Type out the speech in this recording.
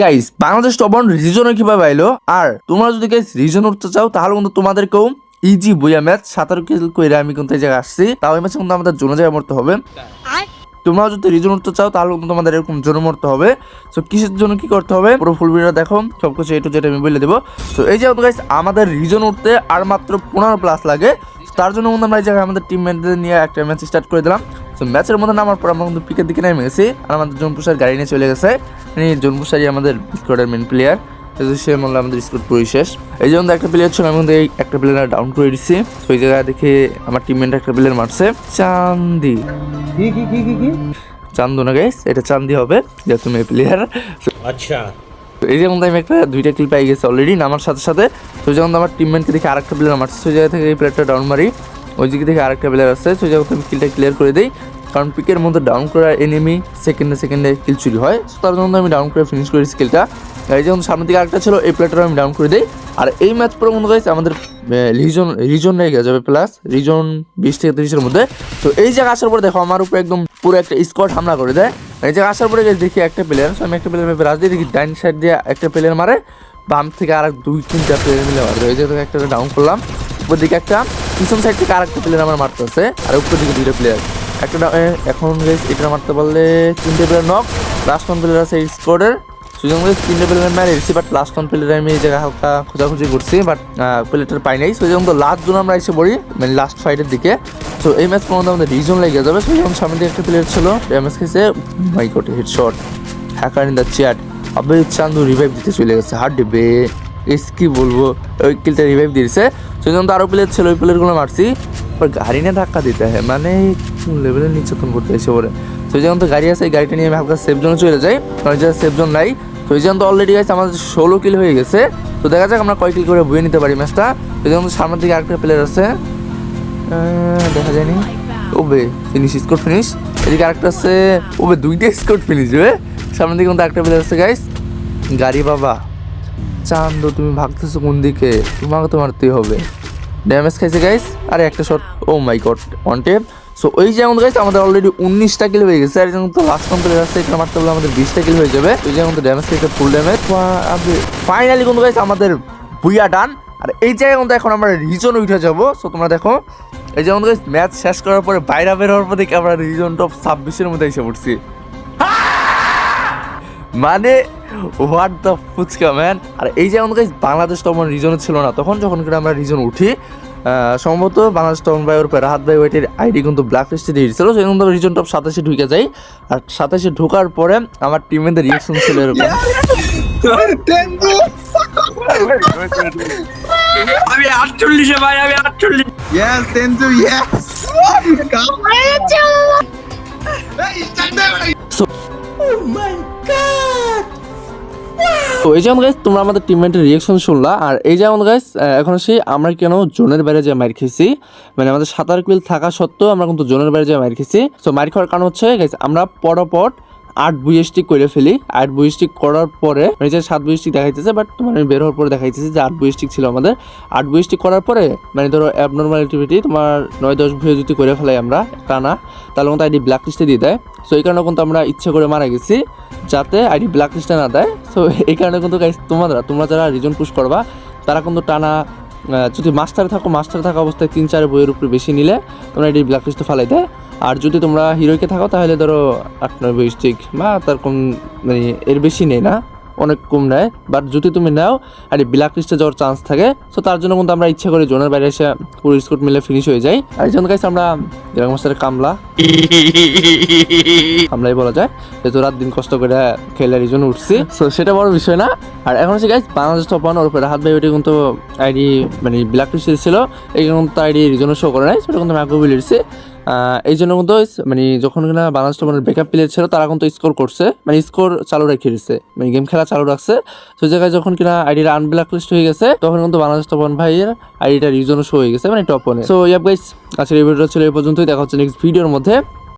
Guys Bangladesh top one রিজনে কীভাবে আইলো? আর তোমরা যদি গাইস রিজন উঠতে চাও তাহলে কিন্তু তোমাদেরকেও ইজি বইয়া ম্যাচ সাঁতার কিল কইরা আমি কিন্তু এই জায়গায় আসছি। তাও এই ম্যাচে কিন্তু আমাদের জোন জায়গায় মরতে হবে। তোমরা যদি রিজন উঠতে চাও তাহলে কিন্তু তোমাদের এরকম জোনে মরতে হবে। সো কিসের জন্য কি করতে হবে? পুরো ফুল ভিডিও দেখো সব কিছু এটু যেটা আমি বলে দেবো। তো এই যে গাইস আমাদের রিজন উঠতে আর মাত্র পনেরো প্লাস লাগে। তার জন্য কিন্তু আমরা এই জায়গায় আমাদের টিম মেটদের নিয়ে একটা ম্যাচ স্টার্ট করে দিলাম। তো ম্যাচের মধ্যে নামার পর আমরা কিন্তু পিকের দিকে নেমে গেছি। আর আমাদের জম্পুসার গাড়ি নিয়ে চলে গেছে। মানে জম্পুসারই আমাদের স্কোয়াডের মেন প্লেয়ার সে মনে আমাদের স্কোর পুরোই শেষ। এই জন্য একটা প্লেয়ার ছিল আমি কিন্তু একটা প্লেয়ার ডাউন করে দিচ্ছি তো ওই জায়গায় দেখে আমার টিমমেট একটা প্লেয়ার মারছে। চান্দি। চান্দু না গাইস এটা চান্দি হবে যে তুমি প্লেয়ার আচ্ছা। এই যে আমি একটা দুইটা কিল পাই গেছে অলরেডি নামার সাথে সাথে। তো যখন আমার টিমমেন্টকে দেখে আরেকটা প্লেয়ার মারছে। সেই জায়গা থেকে এই প্লেয়ারটা ডাউন মারি। ওই দিকে থেকে আরেকটা প্লেয়ার সেই জায়গা থেকে আমি কিলটা ক্লিয়ার করে দিই। কারণ পিকের মধ্যে ডাউন করা এনিমি সেকেন্ডে সেকেন্ডে কিল চুরি হয়। So তার জন্য আমি ডাউন করে ফিনিশ করি স্কিলটা এই যেমন সামনের দিকে আরেকটা ছিল, এই প্লেয়ারটা আমি ডাউন করে দিই। আর এই ম্যাচ পুরো মনে গাইছে আমাদের রিজন রিজন রেগে যাবে প্লাস রিজন বিশ থেকে তিরিশের মধ্যে। তো এই জায়গা আসার পরে দেখো, আমার উপরে একদম পুরো একটা স্কোয়াড হামলা করে দেয়। এই জায়গা আসার পরে দেখি একটা প্লেয়ার সো আমি একটা প্লেয়ার রাজ দিয়ে দেখি, ডাইন সাইড দিয়ে একটা প্লেয়ার মারে। বাম থেকে আর দুই, তিনটা প্লেয়ার মিলে মারবে। এই জায়গা একটা ডাউন করলাম। উপর দিকে একটা পিছন সাইড থেকে আরেকটা প্লেয়ার আমার মারতেছে, আর উপর দিকে দুইটা প্লেয়ার একটা এখন এটা মারতে পারলে তিনটে player knock last one player আছে এই সুযোগ মতো তিনটে প্লেয়ার মেরে দিচ্ছি বাট লাস্ট ওয়ান প্লেয়ার আমি এই জায়গায় হালকা খোঁজাখুঁজি করছি বাট প্লেয়ারটার পাই নাই। সুযোগ তো লাস্ট জন্য আমরা এসে পড়ি মানে লাস্ট ফাইটের দিকে। তো এই ম্যাচ পর্যন্ত আমাদের রিজন লেগে যাবে। সুযোগ সামনে দিকে একটা প্লেয়ার ছিল ড্যামেজ খেয়েছে। My cot A hit shot hacker in the chat আবে চান্দু রিভাইভ দিতে চলে গেছে। হার্ড ডিবে এস কি বলব, ওই কিলটা রিভাইভ দিয়েছে। সেজন্য তো আরও প্লেয়ার ছিল, ওই প্লেয়ারগুলো মারছি। পর গাড়ি নিয়ে ধাক্কা দিতে হয় মানে লেভেলের নির্যাতন করতে এসে পরে সেই জন্য তো গাড়ি আছে, এই গাড়িটা নিয়ে আমি হালকা সেফ জোনে চলে যাই, কারণ যে সেফ জোন নাই। এই যখন তো অলরেডি গেছে আমাদের ষোলো কিল হয়ে গেছে। তো দেখা যাক আমরা কয় কিল করে বয়ে নিতে পারি ম্যাচটা তো জন্য সামনের দিকে আরেকটা প্লেয়ার আছে। দেখা যায়নি। ওবে ফিনিশ স্কোর ফিনিশ এদিকে আরেকটা আছে, ওবে, দুইটা স্কোর ফিনিশ হবে সামনের দিকে কিন্তু একটা প্লেয়ার আছে গাইস গাড়ি বাবা। চান্দ, তুমি ভাগতেছো কোন দিকে? তোমাকে তো মারতেই হবে। ড্যামেজ খাইছে গাইস আরে, একটা shot oh my god one tap so ওই যেমন গাইস আমাদের অলরেডি উনিশটা কিল হয়ে গেছে। আর যেমন তো লাস্ট কম প্লেয়ার আছে, এটা মারতে পারলে আমাদের বিশটা কিল হয়ে যাবে। ওই যেমন তো ড্যামেজ খাইছে ফুল ড্যামেজ ফাইনালি কিন্তু গাইস আমাদের বুইয়া ডান আর এই জায়গায় কিন্তু এখন আমরা রিজন উঠে যাব। সো তোমরা দেখো, এই যেমন গাইস ম্যাচ শেষ করার পরে বাইরে বের হওয়ার পর দেখি আমরা রিজন টপ ছাব্বিশের মধ্যে এসে পড়ছি। মানে হোয়াট দ্য ফুচকা ম্যান আর এই যে আমাদের বাংলাদেশ তখন রিজনে ছিল না। তখন যখন কিনা আমরা রিজন উঠি সম্ভবত বাংলাদেশ তখন ভাই ওর রাহাত ভাই ওইটির আইডি কিন্তু ব্ল্যাক লিস্টে দিয়ে দিয়েছিল সেই জন্য রিজন টপ সাতাশে ঢুকে যাই। আর সাতাশে ঢোকার পরে আমার টিমের রিয়াকশন ছিল এরকম। আমি আটচল্লিশে ভাই আমি আটচল্লিশ। তো এই যেমন গাইস তোমরা আমাদের টিমমেটের রিয়েকশন শুনলা, আর এই যেমন গাইস এখন সেই আমরা কেন জোনের বাইরে যে মার খেয়েছি? মানে আমাদের সাঁতার কুইল থাকা সত্ত্বেও আমরা কিন্তু জোনের বাইরে যে মার খেয়েছি। তো মার খাওয়ার কারণ হচ্ছে গাইস আমরা পরপর আট বুইস্টিক করে ফেলি। আট বুইস্টিক করার পরে মানে যে সাত বুইস্টিক দেখাইতেছে বাট তোমার আমি বের হওয়ার পরে দেখাইতেছে যে আট বুইস্টিক ছিল আমাদের। আট বুইস্টিক করার পরে মানে ধরো অ্যাবনর্মাল অ্যাক্টিভিটি তোমার নয় দশ ভুয়ে যদি করে ফেলাই আমরা, টানা, তাহলে কিন্তু আইডি ব্ল্যাক লিস্টে দিয়ে দেয়। সো এই কারণে কিন্তু আমরা ইচ্ছে করে মারা গেছি, যাতে আইডি ব্ল্যাক লিস্টে না দেয়। সো এই কারণে কিন্তু guys তোমরা তোমরা যারা রিজন পুশ করবা, তারা কিন্তু টানা যদি মাস্টার থাকো মাস্টার থাকা অবস্থায় তিন চার বইয়ের উপরে বেশি নিলে, তোমরা এটি ব্ল্যাক লিস্টে ফালাই দেয়। আর যদি তোমরা হিরোইকে থাকো, তাহলে ধরো আট নয় বই স্টিক বা তার কম মানে এর বেশি নেই না, অনেক কম নেয়। বাট যদি তুমি নাও, আর ব্ল্যাক লিস্টে যাওয়ার চান্স থাকে সো তার জন্য কিন্তু আমরা ইচ্ছা করি জোনের বাইরে এসে পুরো স্কোর মিলে ফিনিশ হয়ে যাই আর জন্য গাইছে আমরা যেরকম মাস্টারের কামলা। আমরাই বলা যায়। যেহেতু রাত দিন কষ্ট করে খেলার এই জন্য উঠছি তো সেটা বড় বিষয় না। আর এখন হচ্ছে গাইজ বাংলাদেশ টপ ওর উপরে হাত ভাই ওইটা কিন্তু আইডি মানে ব্ল্যাক লিস্টে ছিল, এই কিন্তু আইডি রিজনে শো করে নাই সেটা কিন্তু আমি আগে বলে এই জন্য কিন্তু মানে যখন কিনা বাংলাদেশ মানে ব্যাকআপ প্লেয়ার ছিল, তারা কিন্তু স্কোর করছে। মানে স্কোর চালু রেখে দিচ্ছে মানে গেম খেলা চালু রাখছে। সেই জায়গায় যখন কিনা আইডিটা আনব্ল্যাক লিস্ট হয়ে গেছে, তখন কিন্তু বাংলাদেশ ওয়ান ভাইয়ের আইডিটা রিজনও শো হয়ে গেছে মানে টপ সো ইয়াব গাইস আজকের এই ভিডিওটা ছিল এই পর্যন্তই। দেখা হচ্ছে নেক্সট ভিডিওর মধ্যে।